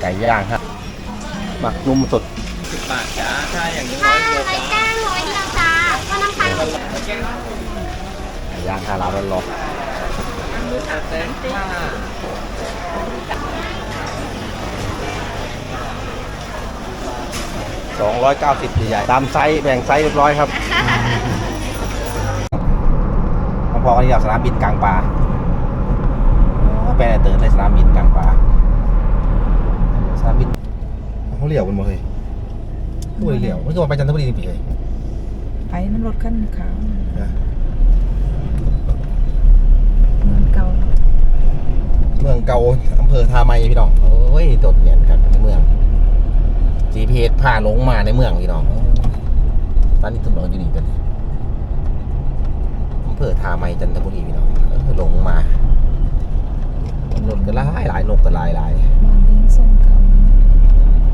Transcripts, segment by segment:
ไก่ย่างครับหมักนุ่มสดสิบบาทจ้าถ้าอย่างนี้ถ้าร้อยเดียวไข่จ้าแก้งร้อยเดียวจ้าก็น้ำตาลไก่ย่างฮาลาลร้อนเต็มค่ะสองร้อยเก้าสิบใหญ่ๆตามไซส์แบ่งไซส์เรียบร้อยครับน้องพอก็นี่เราสนามบินกลางป่าเป็นไอเติร์ดในสนามบินกลางป่าสนามบินเขาเห ลี่ยวกันหมดเลยพูดเหลี่ยวไม่ใช่ว่าไปจันทบุรีนี่ปีเลยไปน้ำรถขั้นขาวนะเมืองเก่าเมืองเก่าอำเภอท่าไม้พี่น้อง โอ้ยโดดเด่นครับในเมือง GPS พาลงมาในเมืองพี่น้องตอนนี้ถึงเราอยู่นี่กันอำเภอท่าไม้จันทบุรีพี่น้องเออลงมารถก็หลายหลายนกก็หลายหลายบ้านเลี้ยงส่งเก่า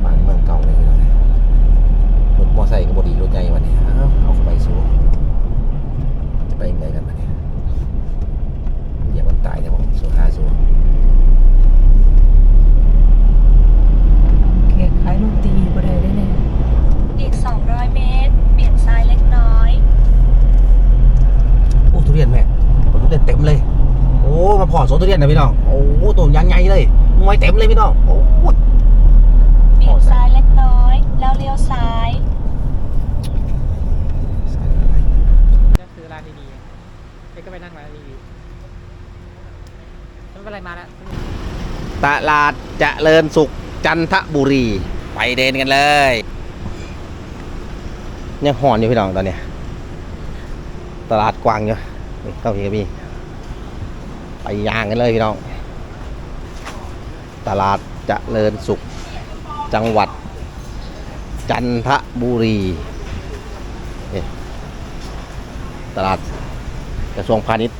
บ้าน เมืองเก่าเลยพี่น้องรถมอไซค์ก็บดีรถใหญ่วันนี้เอาเอาเข้าไปสู้จะไปยังไงกันวันนี้อย่ามันตายนะผมสู้ห้าสู้เขตขายลูกตีบ่ได้ได้เนี่ยอีก 200 เมตรเปลี่ยนซ้ายเล็กน้อย โอ้ทุเรียนแม่ผลทุเรียนเต็มเลย โอ้ มาพอสวนทุเรียนนะพี่น้อง โอ้ตัวยังใหญ่เลยมวยเต็มเลยพี่น้อง โอ้ เปลี่ยนซ้ายเล็กน้อย แล้วเลี้ยวซ้ายจะซื้อร้านดีๆเด็กก็ไปนั่งร้านดีๆไม่เป็นไรมาแล้วตลาดเจริญสุขจันทบุรี ไปเดินกันเลยเนี่ยห่อนอยู่พี่น้องตอนเนี้ยตลาดกวางอยู่นี่เข้าพี่กับพี่ไปย่างกันเลยพี่น้อง ตลาดเจริญสุขจังหวัด จันทบุรีตลาดกระทรวงพาณิชย์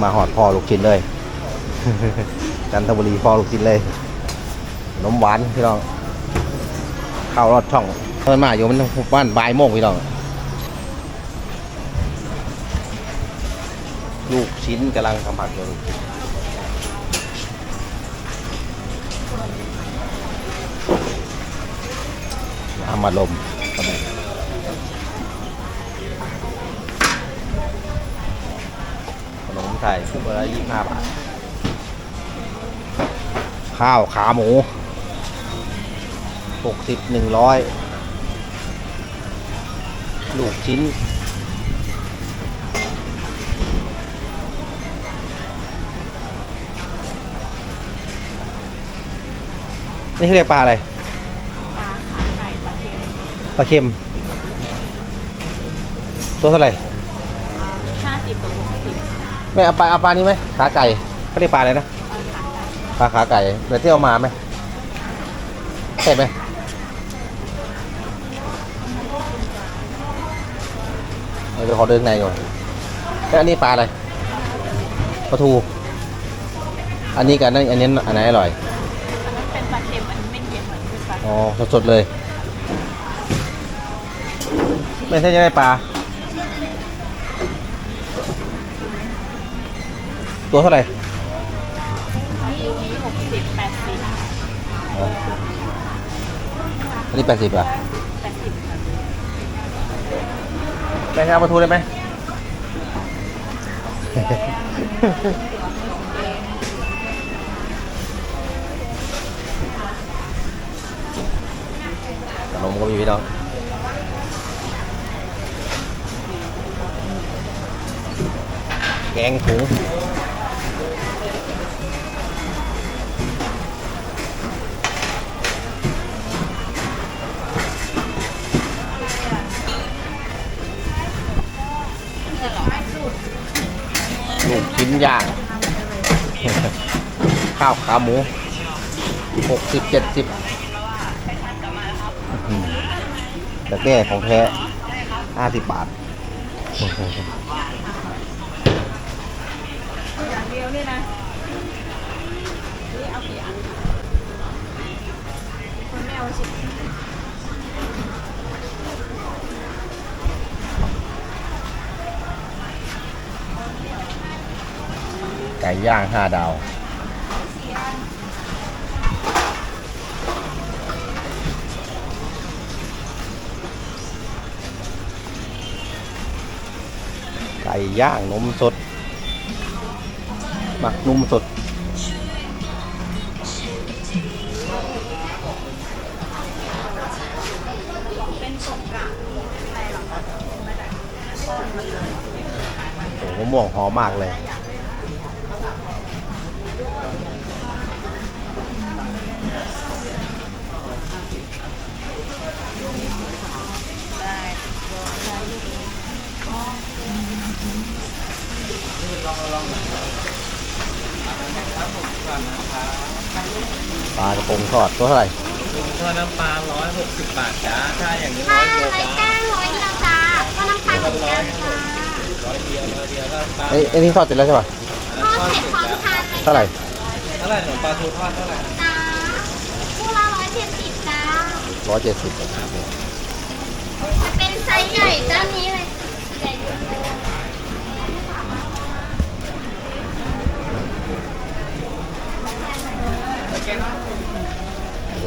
มาหอดพ่อลูกชิ้นเลย จันทบุรีพ่อลูกชิ้นเลยนมหวานพี่น้องข้าวรอดช่องเพิ่นมาอยู่มันบ้านบ่ายโมงพี่น้องลูกชิ้นกำลังทำผักอยู่ ลูกชิ้นน้ำมาลมครับขนมไทยเบอร์ละยี่สิบห้าบาท ข้าวขาหมูหกสิบหนึ่งร้อยลูกชิ้นนี่เรียกปลาอะไร ปลาเค็ม ตัวเท่าไหร่ห้าสิบตัวหกสิบไม่เอาปลาเอาปลานี้ไหมขาไก่เขาเรียกปลาอะไรนะปลาขาไก่เดี๋ยวเที่ยวมาไหมใช่ไหมเดี๋ยวขอเดินในก่อนแล้วอันนี้ปลาอะไรปลาทู อันนี้กับอันนั้นอันนี้อันไหนอร่อยเป็นปลาเค็มอันไม่เค็มเหมือนเป็นปลาอ๋อสดๆเลย ไม่ใช่จะได้ปลา ตัวเท่าไหร่หกสิบแปดสิบอ๋ออันนี้แปดสิบอะแปดสิบแม่ครับปลาทูได้ไหม ขนมก็มีพี่น้อง แกงถุงลูกชิ้นย่าง ข้าวขาหมูหกสิบเจ็ดสิบแต่แก้ของแท้ห้าสิบบาท ย่างห้าดาว ไก่ย่างนมสด หมักนมสดโอ้โหมะม่วงหอมมากเลย ปลากระพงทอดตัวเท่าไหร่ทอดน้ำปลาร้อยหกสิบบาทจ้าถ้าอย่างนี้ห้าร้อยร้เดีอยวยจ้าแก้งร้อยเดียวจ้าก็น้ำตาลเหมือนกันจ้าร้อยเดียวร้อยเดียวก็ปลาไอ้ไอ้นี่ทอดเสร็จแล้วใช่ป่ะทอดเสร็จพร้อมทานเลยเท่าไหร่เท่าไหร่ขนมปลาทูทอดเท่าไหร่จ้าคู่ละร้อยเจ็ดสิบจ้าร้อยเจ็ดสิบจะเป็นไซส์ใหญ่เจ้านี้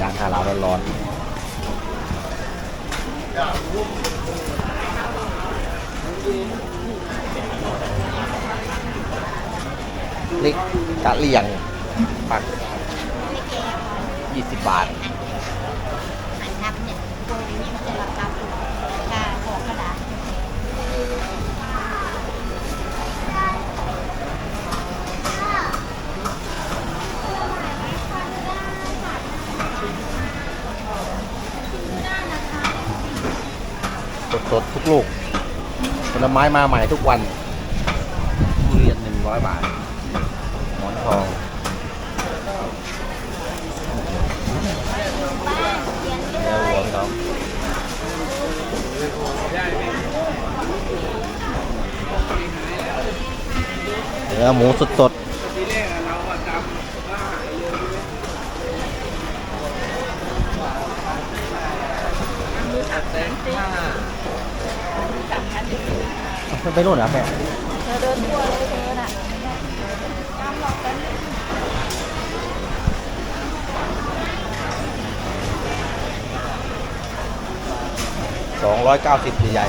ย่างฮาลาร้อนๆนี่กะเหลี่ยงปักยี่สิบบาท สดๆทุกลูกผลไม้มาใหม่ทุกวันทุเรียนหนึ่งร้อยบาทหมอนทองเนื้อวัวเขาเนื้อหมูสดๆ เต็มันไปนู่นเหรอแม่เธอเดินทั่วเลยเธอน่ะตามหลอกกันสองร้อยเก้าสิบใหญ่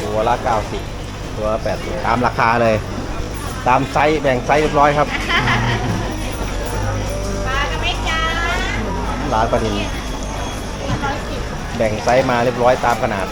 ตัวละเก้าสิบ ตัวแปดตามราคาเลย ตามไซส์แบ่งไซส์เรียบร้อยครับปลากระเม็ดจ้าร้านปลาดินร้อยสิบแบ่งไซส์มาเรียบร้อยตามขนาด